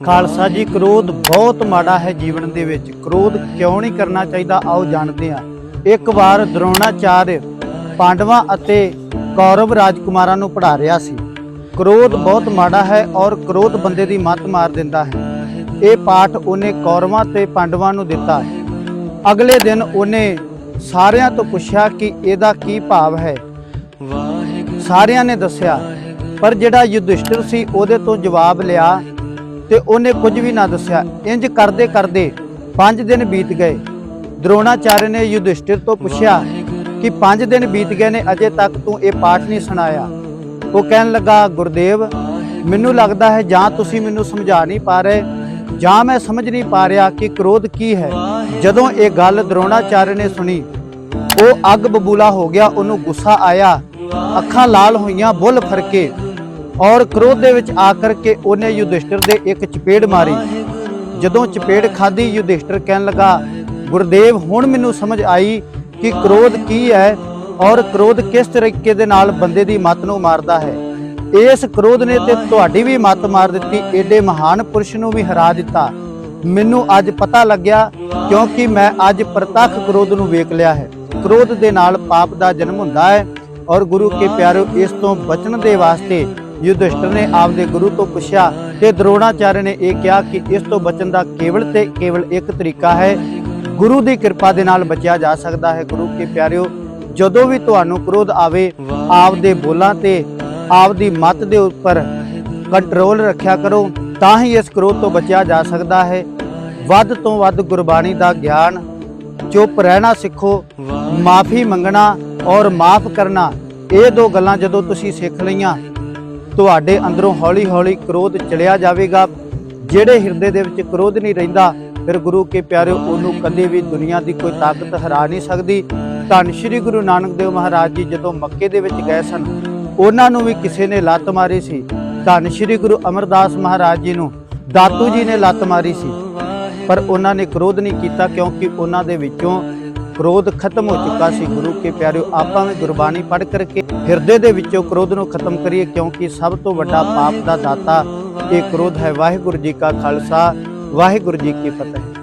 ਖਾਲਸਾ ਜੀ, ਕ੍ਰੋਧ ਬਹੁਤ ਮਾੜਾ ਹੈ ਜੀਵਨ ਦੇ ਵਿੱਚ। ਕ੍ਰੋਧ ਕਿਉਂ ਨਹੀਂ ਕਰਨਾ ਚਾਹੀਦਾ? ਆਓ ਜਾਣਦੇ ਹਾਂ। ਇੱਕ ਵਾਰ ਦ੍ਰੋਣਾਚਾਰਯ ਪਾਂਡਵਾਂ ਅਤੇ ਕੌਰਵ ਰਾਜਕੁਮਾਰਾਂ ਨੂੰ ਪੜ੍ਹਾ ਰਿਹਾ ਸੀ। ਕ੍ਰੋਧ ਬਹੁਤ ਮਾੜਾ ਹੈ ਔਰ ਕ੍ਰੋਧ ਬੰਦੇ ਦੀ ਮੱਤ ਮਾਰ ਦਿੰਦਾ ਹੈ। ਇਹ ਪਾਠ ਉਹਨੇ ਕੌਰਵਾਂ ਤੇ ਪਾਂਡਵਾਂ ਨੂੰ ਦਿੱਤਾ ਹੈ। ਅਗਲੇ ਦਿਨ ਉਹਨੇ ਸਾਰਿਆਂ ਤੋਂ ਪੁੱਛਿਆ ਕਿ ਇਹਦਾ ਕੀ ਭਾਵ ਹੈ। ਸਾਰਿਆਂ ਨੇ ਦੱਸਿਆ, ਪਰ ਜਿਹੜਾ ਯੁਧਿਸ਼ਠਿਰ ਸੀ ਉਹਦੇ ਤੋਂ ਜਵਾਬ ਲਿਆ ਤੇ ਉਹਨੇ ਕੁਝ ਵੀ ਨਾ ਦੱਸਿਆ। ਇੰਜ ਕਰਦੇ ਕਰਦੇ 5 ਦਿਨ ਬੀਤ ਗਏ। ਦਰੋਣਾਚਾਰਿਆ ਨੇ ਯੁਧਿਸ਼ਟਿਰ ਤੋਂ ਪੁੱਛਿਆ ਕਿ 5 ਦਿਨ ਬੀਤ ਗਏ ਨੇ, ਅਜੇ ਤੱਕ ਤੂੰ ਇਹ ਪਾਠ ਨਹੀਂ ਸੁਣਾਇਆ। ਉਹ ਕਹਿਣ ਲੱਗਾ, ਗੁਰਦੇਵ, ਮੈਨੂੰ ਲੱਗਦਾ ਹੈ ਜਾਂ ਤੁਸੀਂ ਮੈਨੂੰ ਸਮਝਾ ਨਹੀਂ ਪਾ ਰਹੇ, ਜਾਂ ਮੈਂ ਸਮਝ ਨਹੀਂ ਪਾ ਰਿਹਾ ਕਿ ਕ੍ਰੋਧ ਕੀ ਹੈ। ਜਦੋਂ ਇਹ ਗੱਲ ਦਰੋਣਾਚਾਰਿਆ ਨੇ ਸੁਣੀ, ਉਹ ਅੱਗ ਬਬੂਲਾ ਹੋ ਗਿਆ, ਉਹਨੂੰ ਗੁੱਸਾ ਆਇਆ। ਅੱਖਾਂ ਲਾਲ ਹੋਈਆਂ, ਬੁੱਲ ਫਰਕੇ। ਔਰ ਕ੍ਰੋਧ ਦੇ ਵਿੱਚ ਆ ਕਰਕੇ ਉਹਨੇ ਯੁਧਿਸ਼ਟਰ ਦੇ ਇੱਕ ਚਪੇੜ ਮਾਰੀ। ਜਦੋਂ ਚਪੇੜ ਖਾਧੀ ਯੁਧਿਸ਼ਠਿਰ ਕਹਿਣ ਲੱਗਾ, ਗੁਰਦੇਵ, ਹੁਣ ਮੈਨੂੰ ਸਮਝ ਆਈ ਕਿ ਕ੍ਰੋਧ ਕੀ ਹੈ ਔਰ ਕ੍ਰੋਧ ਕਿਸ ਤਰੀਕੇ ਦੇ ਨਾਲ ਬੰਦੇ ਦੀ ਮਤ ਨੂੰ ਮਾਰਦਾ ਹੈ। ਇਸ ਕ੍ਰੋਧ ਨੇ ਤੇ ਤੁਹਾਡੀ ਵੀ ਮੱਤ ਮਾਰ ਦਿੱਤੀ, ਏਡੇ ਮਹਾਨ ਪੁਰਸ਼ ਨੂੰ ਵੀ ਹਰਾ ਦਿੱਤਾ। ਮੈਨੂੰ ਅੱਜ ਪਤਾ ਲੱਗਿਆ ਕਿਉਂਕਿ ਮੈਂ ਅੱਜ ਪ੍ਰਤੱਖ ਕ੍ਰੋਧ ਨੂੰ ਵੇਖ ਲਿਆ ਹੈ। ਕ੍ਰੋਧ ਦੇ ਨਾਲ ਪਾਪ ਦਾ ਜਨਮ ਹੁੰਦਾ ਹੈ ਔਰ ਗੁਰੂ ਕੇ ਪਿਆਰਿਓ ਇਸ ਤੋਂ ਬਚਣ ਦੇ ਵਾਸਤੇ ਯੁਧਿਸ਼ਟਰ ਨੇ ਆਪਦੇ ਗੁਰੂ ਤੋਂ ਪੁੱਛਿਆ ਤੇ ਦ੍ਰੋਣਾਚਾर्य ਨੇ ਇਹ ਕਿਹਾ ਕਿ ਇਸ ਤੋਂ ਬਚਣ ਦਾ ਕੇਵਲ ਤੇ ਕੇਵਲ ਇੱਕ ਤਰੀਕਾ ਹੈ। ਗੁਰੂ ਦੀ ਕਿਰਪਾ ਦੇ ਨਾਲ ਬਚਿਆ ਜਾ ਸਕਦਾ ਹੈ। ਗੁਰੂ ਕੇ ਪਿਆਰਿਓ, ਜਦੋਂ ਵੀ ਤੁਹਾਨੂੰ ਕ੍ਰੋਧ ਆਵੇ, ਆਪਦੇ ਬੋਲਾਂ ਤੇ ਆਪਦੀ ਮਤ ਦੇ ਉੱਪਰ ਕੰਟਰੋਲ ਰੱਖਿਆ ਕਰੋ, ਤਾਂ ਹੀ ਇਸ ਕ੍ਰੋਧ ਤੋਂ ਬਚਿਆ ਜਾ ਸਕਦਾ ਹੈ। ਵੱਧ ਤੋਂ ਵੱਧ ਗੁਰਬਾਣੀ ਦਾ ਗਿਆਨ, ਚੁੱਪ ਰਹਿਣਾ ਸਿੱਖੋ, ਮਾਫੀ ਮੰਗਣਾ ਔਰ ਮਾਫ ਕਰਨਾ, ਇਹ ਦੋ ਗੱਲਾਂ ਜਦੋਂ ਤੁਸੀਂ ਸਿੱਖ ਲਈਆਂ ਤੁਹਾਡੇ ਅੰਦਰੋਂ ਹੌਲੀ-ਹੌਲੀ ਕ੍ਰੋਧ ਚਲਿਆ ਜਾਵੇਗਾ। ਜਿਹੜੇ ਹਿਰਦੇ ਦੇ ਵਿੱਚ ਕ੍ਰੋਧ ਨਹੀਂ ਰਹਿੰਦਾ, ਫਿਰ ਗੁਰੂ ਕੇ ਪਿਆਰਿਓ, ਉਹਨੂੰ ਕਦੇ ਵੀ ਦੁਨੀਆ ਦੀ ਕੋਈ ਤਾਕਤ ਹਰਾ ਨਹੀਂ ਸਕਦੀ। ਧੰਨ ਸ਼੍ਰੀ ਗੁਰੂ ਨਾਨਕ ਦੇਵ ਮਹਾਰਾਜ ਜੀ ਜਦੋਂ ਮੱਕੇ ਦੇ ਵਿੱਚ ਗਏ ਸਨ, ਉਹਨਾਂ ਨੂੰ ਵੀ ਕਿਸੇ ਨੇ ਲੱਤ ਮਾਰੀ ਸੀ। ਧੰਨ ਸ਼੍ਰੀ ਗੁਰੂ ਅਮਰਦਾਸ ਮਹਾਰਾਜ ਜੀ ਨੂੰ ਦਾਤੂ ਜੀ ਨੇ ਲੱਤ ਮਾਰੀ ਸੀ। ਪਰ ਉਹਨਾਂ ਨੇ ਕ੍ਰੋਧ ਨਹੀਂ ਕੀਤਾ ਕਿਉਂਕਿ ਉਹਨਾਂ ਦੇ ਵਿੱਚੋਂ ਕ੍ਰੋਧ ਖਤਮ ਹੋ ਚੁੱਕਾ ਸੀ। ਗੁਰੂ ਕੇ ਪਿਆਰਿਓ, ਆਪਾਂ ਵੀ ਗੁਰਬਾਣੀ ਪੜ੍ਹ ਕਰਕੇ ਹਿਰਦੇ ਦੇ ਵਿੱਚੋਂ ਕ੍ਰੋਧ ਨੂੰ ਖਤਮ ਕਰੀਏ, ਕਿਉਂਕਿ ਸਭ ਤੋਂ ਵੱਡਾ ਪਾਪ ਦਾ ਦਾਤਾ ਇਹ ਕ੍ਰੋਧ ਹੈ। ਵਾਹਿਗੁਰੂ ਜੀ ਕਾ ਖਾਲਸਾ, ਵਾਹਿਗੁਰੂ ਜੀ ਕੀ ਫਤਿਹ।